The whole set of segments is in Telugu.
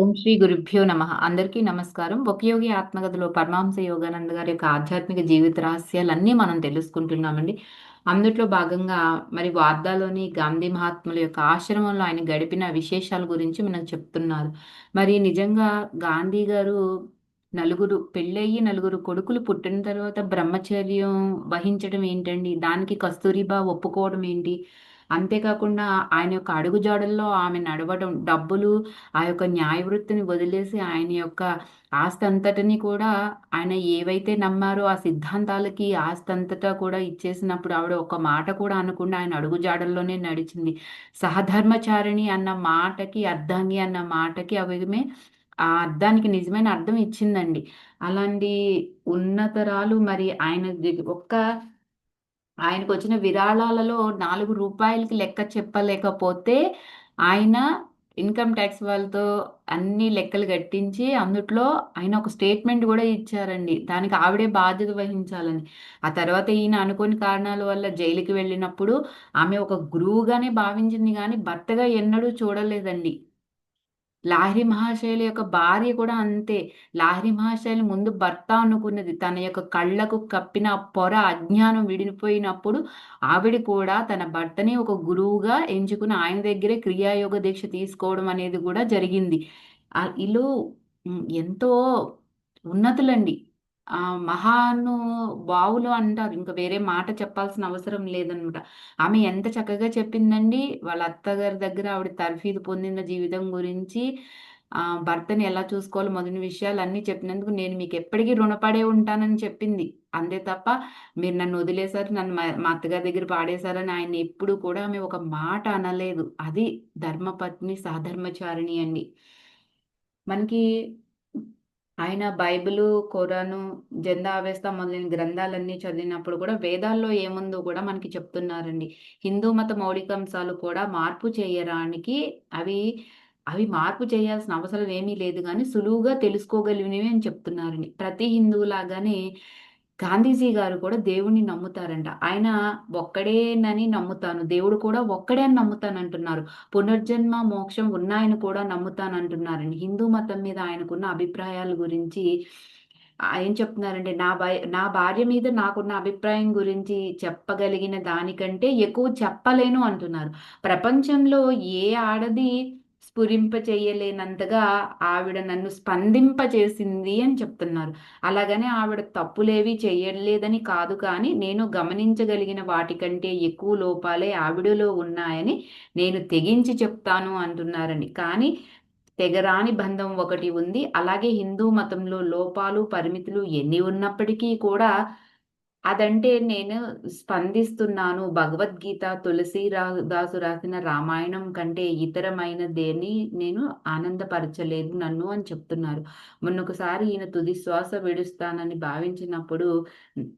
ఓం శ్రీ గురుభ్యో నమ. అందరికీ నమస్కారం. ఉపయోగి ఆత్మగతిలో ఆత్మకథలో పరమాంస యోగానంద గారి యొక్క ఆధ్యాత్మిక జీవిత రహస్యాలన్నీ మనం తెలుసుకుంటున్నామండి. అందుట్లో భాగంగా మరి వార్దాలోని గాంధీ మహాత్ముల యొక్క ఆశ్రమంలో ఆయన గడిపిన విశేషాల గురించి మనకు చెప్తున్నారు. మరి నిజంగా గాంధీ గారు నలుగురు పెళ్ళయ్యి నలుగురు కొడుకులు పుట్టిన తర్వాత బ్రహ్మచర్యం వహించడం ఏంటండి? దానికి కస్తూరిబా ఒప్పుకోవడం ఏంటి? అంతేకాకుండా ఆయన యొక్క అడుగుజాడల్లో ఆమె నడవడం డబ్బులు ఆ యొక్క న్యాయవృత్తిని వదిలేసి ఆయన యొక్క ఆస్తి అంతటిని కూడా ఆయన ఏవైతే నమ్మారో ఆ సిద్ధాంతాలకి ఆస్తి అంతటా కూడా ఇచ్చేసినప్పుడు ఆవిడ ఒక మాట కూడా అనకుండా ఆయన అడుగుజాడల్లోనే నడిచింది. సహధర్మచారిణి అన్న మాటకి అర్ధాంగి అన్న మాటకి అవిగమే ఆ అర్థానికి నిజమైన అర్థం ఇచ్చిందండి. అలాంటి ఉన్నతరాలు మరి ఆయన ఒక్క ఆయనకు వచ్చిన విరాళాలలో నాలుగు రూపాయలకి లెక్క చెప్పలేకపోతే ఆయన ఇన్కమ్ ట్యాక్స్ వాళ్ళతో అన్ని లెక్కలు కట్టించి అందుట్లో ఆయన ఒక స్టేట్మెంట్ కూడా ఇచ్చారండి. దానికి ఆవిడే బాధ్యత వహించాలని. ఆ తర్వాత ఈయన అనుకోని కారణాల వల్ల జైలుకి వెళ్ళినప్పుడు ఆమె ఒక గురువుగానే భావించింది కానీ భర్తగా ఎన్నడూ చూడలేదండి. లాహిరి మహాశైలి యొక్క భార్య కూడా అంతే. లాహిరి మహాశైలి ముందు భర్త అనుకున్నది. తన యొక్క కళ్ళకు కప్పిన పొర అజ్ఞానం విడిపోయినప్పుడు ఆవిడ కూడా తన భర్తని ఒక గురువుగా ఎంచుకుని ఆయన దగ్గరే క్రియాయోగ దీక్ష తీసుకోవడం అనేది కూడా జరిగింది. ఇల్లు ఎంతో ఉన్నతులండి. ఆ మహాను బావులు అంటారు. ఇంకా వేరే మాట చెప్పాల్సిన అవసరం లేదనమాట. ఆమె ఎంత చక్కగా చెప్పిందండి. వాళ్ళ అత్తగారి దగ్గర ఆవిడ తర్ఫీదు పొందిన జీవితం గురించి ఆ భర్తని ఎలా చూసుకోవాలి మొదటి విషయాలు అన్నీ చెప్పినందుకు నేను మీకు ఎప్పటికీ రుణపడే ఉంటానని చెప్పింది. అంతే తప్ప మీరు నన్ను వదిలేశారు నన్ను మా అత్తగారి దగ్గర పాడేశారని ఆయన ఎప్పుడు కూడా ఆమె ఒక మాట అనలేదు. అది ధర్మపత్ని సాధర్మచారిణి అండి. మనకి ఆయన బైబిలు ఖురాను జెందా మొదలైన గ్రంథాలన్నీ చదివినప్పుడు కూడా వేదాల్లో ఏముందో కూడా మనకి చెప్తున్నారండి. హిందూ మత మౌలికాంశాలు కూడా మార్పు చేయడానికి అవి అవి మార్పు చేయాల్సిన అవసరం ఏమీ లేదు కానీ సులువుగా తెలుసుకోగలిగినవి అని చెప్తున్నారండి. ప్రతి హిందువులాగానే గాంధీజీ గారు కూడా దేవుణ్ణి నమ్ముతారంట. ఆయన ఒక్కడేనని నమ్ముతాను. దేవుడు కూడా ఒక్కడే అని నమ్ముతాను అంటున్నారు పునర్జన్మ మోక్షం ఉన్నాయని కూడా నమ్ముతాను అంటున్నారండి హిందూ మతం మీద ఆయనకున్న అభిప్రాయాల గురించి ఏం చెప్తున్నారంటే నా నా భార్య మీద నాకున్న అభిప్రాయం గురించి చెప్పగలిగిన దానికంటే ఎక్కువ చెప్పలేను అంటున్నారు. ప్రపంచంలో ఏ ఆడది స్ఫురింప చేయలేనంతగా ఆవిడ నన్ను స్పందింప చేసింది అని చెప్తున్నారు. అలాగనే ఆవిడ తప్పులేవి చేయలేదని కాదు కానీ నేను గమనించగలిగిన వాటికంటే ఎక్కువ లోపాలే ఆవిడలో ఉన్నాయని నేను తెగించి చెప్తాను అంటున్నారని. కానీ తెగరాని బంధం ఒకటి ఉంది. అలాగే హిందూ మతంలో లోపాలు పరిమితులు ఎన్ని ఉన్నప్పటికీ కూడా అదంటే నేను స్పందిస్తున్నాను. భగవద్గీత తులసి దాసు రాసిన రామాయణం కంటే ఇతరమైన దేన్ని నేను ఆనందపరచలేదు నన్ను అని చెప్తున్నారు. మొన్నొకసారి ఈయన తుది శ్వాస విడుస్తానని భావించినప్పుడు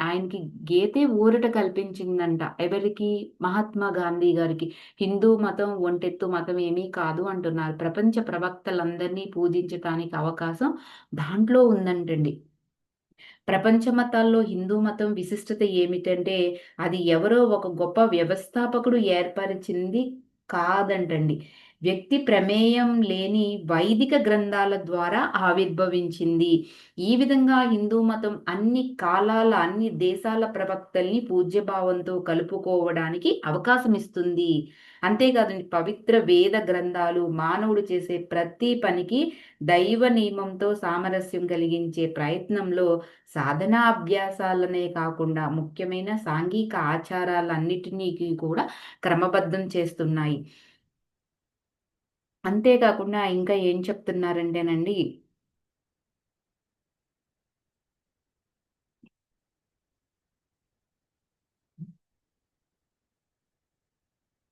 ఆయనకి గీతే ఊరట కల్పించిందంట. ఎవరికి? మహాత్మా గాంధీ గారికి. హిందూ మతం ఒంటెత్తు మతం ఏమీ కాదు అంటున్నారు. ప్రపంచ ప్రవక్తలందరినీ పూజించటానికి అవకాశం దాంట్లో ఉందంటండి. ప్రపంచ మతాల్లో హిందూ మతం విశిష్టత ఏమిటంటే అది ఎవరో ఒక గొప్ప వ్యవస్థాపకుడు ఏర్పరిచింది కాదంటండి. వ్యక్తి ప్రమేయం లేని వైదిక గ్రంథాల ద్వారా ఆవిర్భవించింది. ఈ విధంగా హిందూ మతం అన్ని కాలాల అన్ని దేశాల ప్రవక్తల్ని పూజ్యభావంతో కలుపుకోవడానికి అవకాశం ఇస్తుంది అంతేకాదండి పవిత్ర వేద గ్రంథాలు మానవుడు చేసే ప్రతి పనికి దైవ నియమంతో సామరస్యం కలిగించే ప్రయత్నంలో సాధనా అభ్యాసాలనే కాకుండా ముఖ్యమైన సాంఘిక ఆచారాలన్నిటినీ కూడా క్రమబద్ధం చేస్తున్నాయి. అంతేకాకుండా ఇంకా ఏం చెప్తున్నారంటేనండి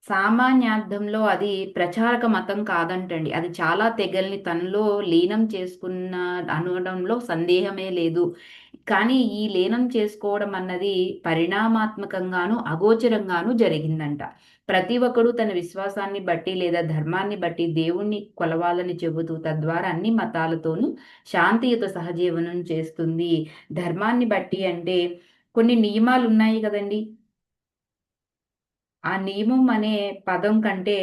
సామాన్యార్థంలో అది ప్రచారక మతం కాదంటండి. అది చాలా తెగల్ని తనలో లీనం చేసుకున్న అనడంలో సందేహమే లేదు. కానీ ఈ లీనం చేసుకోవడం అన్నది పరిణామాత్మకంగాను అగోచరంగాను జరిగిందంట. ప్రతి ఒక్కడు తన విశ్వాసాన్ని బట్టి లేదా ధర్మాన్ని బట్టి దేవుణ్ణి కొలవాలని చెబుతూ తద్వారా అన్ని మతాలతోనూ శాంతియుత సహజీవనం చేస్తుంది. ధర్మాన్ని బట్టి అంటే కొన్ని నియమాలు ఉన్నాయి కదండి. ఆ నియమం అనే పదం కంటే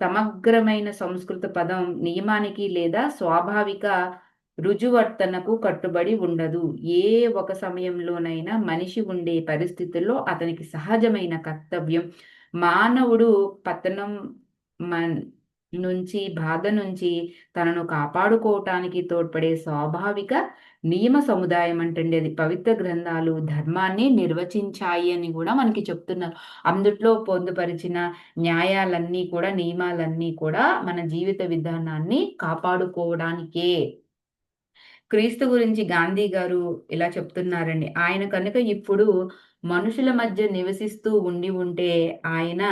సమగ్రమైన సంస్కృత పదం నియమానికి లేదా స్వాభావిక రుజువర్తనకు కట్టుబడి ఉండదు. ఏ ఒక సమయంలోనైనా మనిషి ఉండే పరిస్థితుల్లో అతనికి సహజమైన కర్తవ్యం. మానవుడు పతనం మన్ నుంచి బాధ నుంచి తనను కాపాడుకోవటానికి తోడ్పడే స్వాభావిక నియమ సముదాయం అంటండి అది. పవిత్ర గ్రంథాలు ధర్మాన్ని నిర్వచించాయి అని కూడా మనకి చెప్తున్నారు. అందుట్లో పొందుపరిచిన న్యాయాలన్నీ కూడా నియమాలన్నీ కూడా మన జీవిత విధానాన్ని కాపాడుకోవడానికే. క్రీస్తు గురించి గాంధీ గారు ఇలా చెప్తున్నారండి. ఆయన కనుక ఇప్పుడు మనుషుల మధ్య నివసిస్తూ ఉండి ఉంటే ఆయన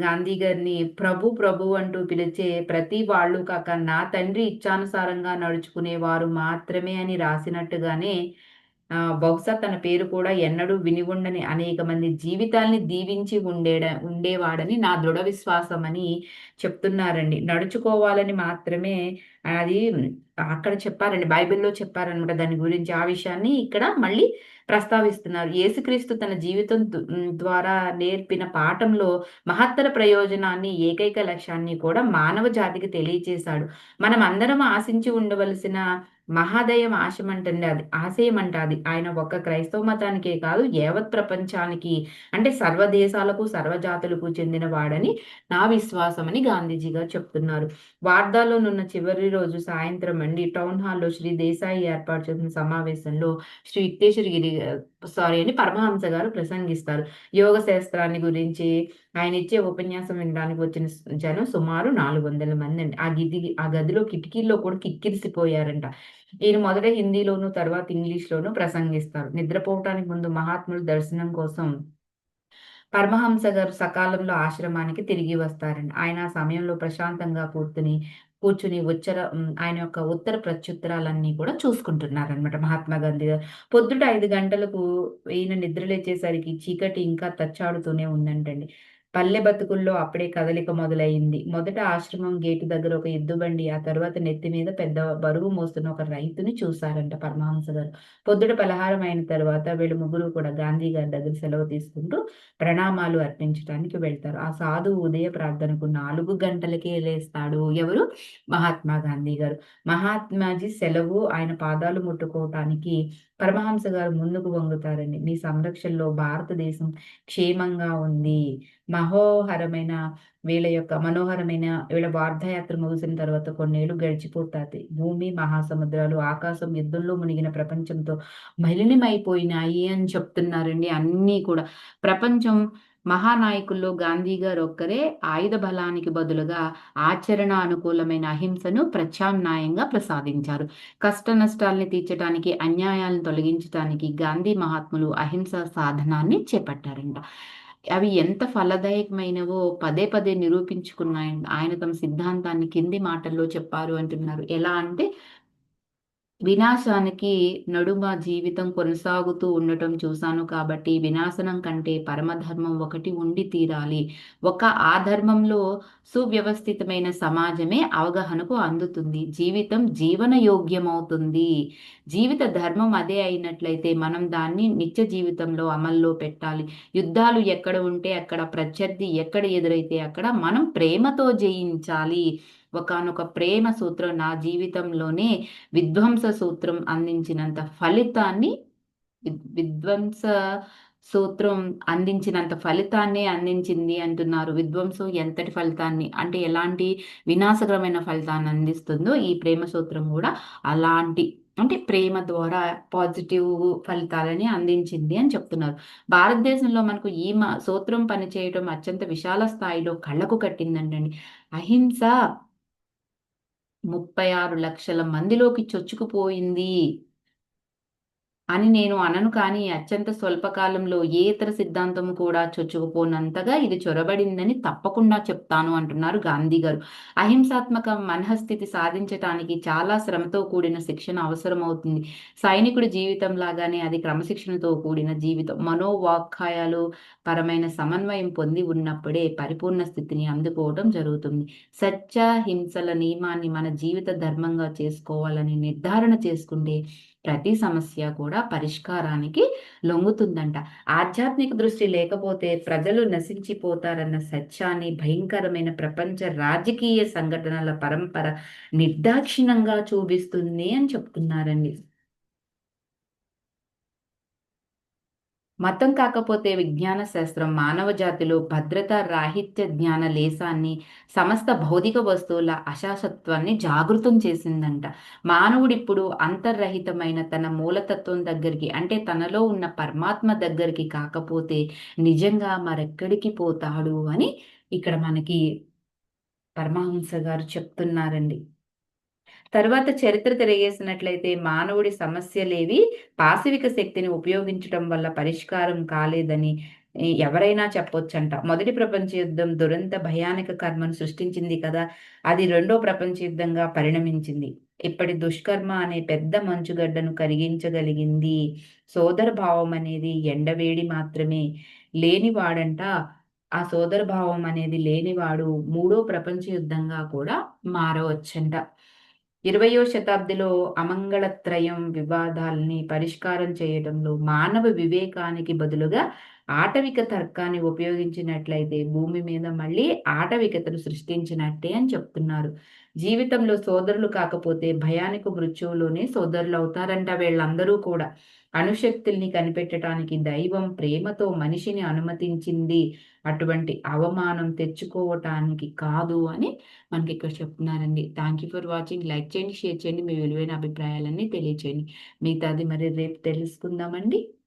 గాంధీ గారిని ప్రభు ప్రభు అంటూ పిలిచే ప్రతి వాళ్ళు కాక నా తండ్రి ఇచ్చానుసారంగా నడుచుకునేవారు మాత్రమే అని రాసినట్టుగానే బహుశా తన పేరు కూడా ఎన్నడూ వినిగుండని అనేక మంది జీవితాల్ని దీవించి ఉండేడ ఉండేవాడని నా దృఢ విశ్వాసం అని చెప్తున్నారండి. నడుచుకోవాలని మాత్రమే అది అక్కడ చెప్పారండి బైబిల్లో చెప్పారనమాట దాని గురించి. ఆ విషయాన్ని ఇక్కడ మళ్ళీ ప్రస్తావిస్తున్నారు. యేసుక్రీస్తు తన జీవితం ద్వారా నేర్పిన పాఠంలో మహత్తర ప్రయోజనాన్ని ఏకైక లక్ష్యాన్ని కూడా మానవ జాతికి తెలియచేశాడు. మనం అందరం ఆశించి ఉండవలసిన మహాదయం ఆశమంటుంది అది ఆశయం అది ఆయన ఒక్క క్రైస్తవ మతానికే కాదు యావత్ ప్రపంచానికి అంటే సర్వదేశాలకు సర్వజాతులకు చెందిన వాడని నా విశ్వాసం అని గాంధీజీ గారు చెప్తున్నారు. వార్దాలోనున్న చివరి రోజు సాయంత్రం అండి టౌన్ హాల్లో శ్రీ దేశాయి ఏర్పాటు చేసిన సమావేశంలో శ్రీ విక్టేశ్వరగిరి సారీ అని పరమహంస గారు ప్రసంగిస్తారు. యోగ శాస్త్రాన్ని గురించి ఆయన ఇచ్చే ఉపన్యాసం వినడానికి వచ్చిన జనం సుమారు నాలుగు వందల మంది అండి. ఆ గిది ఆ గదిలో కిటికీల్లో కూడా కిక్కిరిసిపోయారంట. ఈయన మొదట హిందీలోను తర్వాత ఇంగ్లీష్లోను ప్రసంగిస్తారు. నిద్రపోవటానికి ముందు మహాత్ముల దర్శనం కోసం పరమహంస గారు సకాలంలో ఆశ్రమానికి తిరిగి వస్తారండి. ఆయన ఆ సమయంలో ప్రశాంతంగా కూర్చుని కూర్చుని ఉచ్చర ఆయన యొక్క ఉత్తర ప్రత్యుత్తరాలన్నీ కూడా చూసుకుంటున్నారనమాట మహాత్మా గాంధీ గారు. పొద్దుట ఐదు గంటలకు ఈయన నిద్రలేచేసరికి చీకటి ఇంకా తచ్చాడుతూనే ఉందంటండి. పల్లె బతుకుల్లో అప్పుడే కదలిక మొదలైంది మొదట ఆశ్రమం గేటు దగ్గర ఒక ఎద్దుబండి ఆ తర్వాత నెత్తి మీద పెద్ద బరువు మోస్తున్న ఒక రైతుని చూశారంట పరమహంస గారు. పొద్దుట పలహారం అయిన తర్వాత వీళ్ళు ముగ్గురు కూడా గాంధీ గారి దగ్గర సెలవు తీసుకుంటూ ప్రణామాలు అర్పించడానికి వెళ్తారు. ఆ సాధువు ఉదయ ప్రార్థనకు నాలుగు గంటలకే లేస్తాడు ఎవరు? మహాత్మా గాంధీ గారు. మహాత్మాజీ సెలవు ఆయన పాదాలు ముట్టుకోవటానికి పరమహంస గారు ముందుకు వంగుతారండి మీ సంరక్షణలో భారతదేశం క్షేమంగా ఉంది. మహోహరమైన వీళ్ళ యొక్క మనోహరమైన వీళ్ళ వార్ధయాత్ర ముగిసిన తర్వాత కొన్నేళ్ళు గడిచిపోతాయి. భూమి మహాసముద్రాలు ఆకాశం యుద్ధంలో మునిగిన ప్రపంచంతో మలినమైపోయినాయి అని చెప్తున్నారండి అన్నీ కూడా. ప్రపంచం మహానాయకుల్లో గాంధీ గారు ఒక్కరే ఆయుధ బలానికి బదులుగా ఆచరణ అనుకూలమైన అహింసను ప్రత్యామ్నాయంగా ప్రసాదించారు. కష్ట నష్టాల్ని తీర్చడానికి అన్యాయాలను తొలగించడానికి గాంధీ మహాత్ములు అహింస సాధనాన్ని చేపట్టారంట. అవి ఎంత ఫలదాయకమైనవో పదే పదే నిరూపించుకున్నాయి. ఆయన తమ సిద్ధాంతాన్ని కింది మాటల్లో చెప్పారు అంటున్నారు. ఎలా అంటే వినాశానికి నడుమ జీవితం కొనసాగుతూ ఉండటం చూశాను కాబట్టి వినాశనం కంటే పరమధర్మం ఒకటి ఉండి తీరాలి. ఒక ఆధర్మంలో సువ్యవస్థితమైన సమాజమే అవగాహనకు అందుతుంది. జీవితం జీవన యోగ్యమవుతుంది జీవిత ధర్మం అదే అయినట్లయితే మనం దాన్ని నిత్య జీవితంలో అమల్లో పెట్టాలి. యుద్ధాలు ఎక్కడ ఉంటే అక్కడ ప్రత్యర్థి ఎక్కడ ఎదురైతే అక్కడ మనం ప్రేమతో జయించాలి. ఒకనొక ప్రేమ సూత్రం నా జీవితంలోనే విధ్వంస సూత్రం అందించినంత ఫలితాన్ని విధ్వంస సూత్రం అందించినంత ఫలితాన్ని అందించింది అంటున్నారు. విధ్వంసం ఎంతటి ఫలితాన్ని అంటే ఎలాంటి వినాశకరమైన ఫలితాన్ని అందిస్తుందో ఈ ప్రేమ సూత్రం కూడా అలాంటి అంటే ప్రేమ ద్వారా పాజిటివ్ ఫలితాలని అందించింది అని చెప్తున్నారు. భారతదేశంలో మనకు ఈ సూత్రం పనిచేయడం అత్యంత విశాల స్థాయిలో కళ్ళకు కట్టిందంటండి. అహింస ముప్పై ఆరు లక్షల మందిలోకి చొచ్చుకుపోయింది. అని నేను అనను కానీ అత్యంత స్వల్పకాలంలో ఏ ఇతర సిద్ధాంతము కూడా చొచ్చుకుపోనంతగా ఇది చొరబడిందని తప్పకుండా చెప్తాను అంటున్నారు గాంధీ గారు. అహింసాత్మక మనఃస్థితి సాధించటానికి చాలా శ్రమతో కూడిన శిక్షణ అవసరమవుతుంది. సైనికుడి జీవితం లాగానే అది క్రమశిక్షణతో కూడిన జీవితం. మనోవాఖ్యాయాలు పరమైన సమన్వయం పొంది ఉన్నప్పుడే పరిపూర్ణ స్థితిని అందుకోవడం జరుగుతుంది. సత్య హింసల నియమాన్ని మన జీవిత ధర్మంగా చేసుకోవాలని నిర్ధారణ చేసుకుంటే ప్రతి సమస్య కూడా పరిష్కారానికి లొంగుతుందంట. ఆధ్యాత్మిక దృష్టి లేకపోతే ప్రజలు నశించిపోతారన్న సత్యాన్ని భయంకరమైన ప్రపంచ రాజకీయ సంఘటనల పరంపర నిర్దాక్షిణంగా చూపిస్తుంది అని చెప్తున్నారండి. మతం కాకపోతే విజ్ఞాన శాస్త్రం మానవ జాతిలో భద్రత రాహిత్య జ్ఞాన లేసాన్ని సమస్త భౌతిక వస్తువుల అశాసత్వాన్ని జాగృతం చేసిందంట. మానవుడిప్పుడు అంతర్రహితమైన తన మూలతత్వం దగ్గరికి అంటే తనలో ఉన్న పరమాత్మ దగ్గరికి కాకపోతే నిజంగా మరెక్కడికి పోతాడు అని ఇక్కడ మనకి పరమహంస గారు చెప్తున్నారండి. తర్వాత చరిత్ర తిరిగేసినట్లయితే మానవుడి సమస్యలేవి పాశవిక శక్తిని ఉపయోగించడం వల్ల పరిష్కారం కాలేదని ఎవరైనా చెప్పొచ్చంట. మొదటి ప్రపంచ యుద్ధం దురంత భయానక కర్మను సృష్టించింది కదా అది రెండో ప్రపంచ యుద్ధంగా పరిణమించింది. ఇప్పటి దుష్కర్మ అనే పెద్ద మంచుగడ్డను కరిగించగలిగింది. సోదర భావం అనేది ఎండవేడి మాత్రమే లేనివాడంట. ఆ సోదర భావం అనేది లేనివాడు మూడో ప్రపంచ యుద్ధంగా కూడా మారవచ్చంట. ఇరవయో శతాబ్దిలో అమంగళత్రయం వివాదాల్ని పరిష్కారం చేయడంలో మానవ వివేకానికి బదులుగా ఆటవిక తర్కాన్ని ఉపయోగించినట్లయితే భూమి మీద మళ్ళీ ఆటవికతను సృష్టించినట్టే అని చెప్తున్నారు. జీవితంలో సోదరులు కాకపోతే భయానిక మృత్యువులోనే సోదరులు అవుతారంట వీళ్ళందరూ కూడా. అణుశక్తుల్ని కనిపెట్టడానికి దైవం ప్రేమతో మనిషిని అనుమతించింది. అటువంటి అవమానం తెచ్చుకోవటానికి కాదు అని మనకి ఇక్కడ చెప్తున్నారండి. Thank you for watching like చేయండి షేర్ చేయండి. మీ విలువైన అభిప్రాయాలన్నీ తెలియచేయండి. మిగతాది మరి రేపు తెలుసుకుందామండి.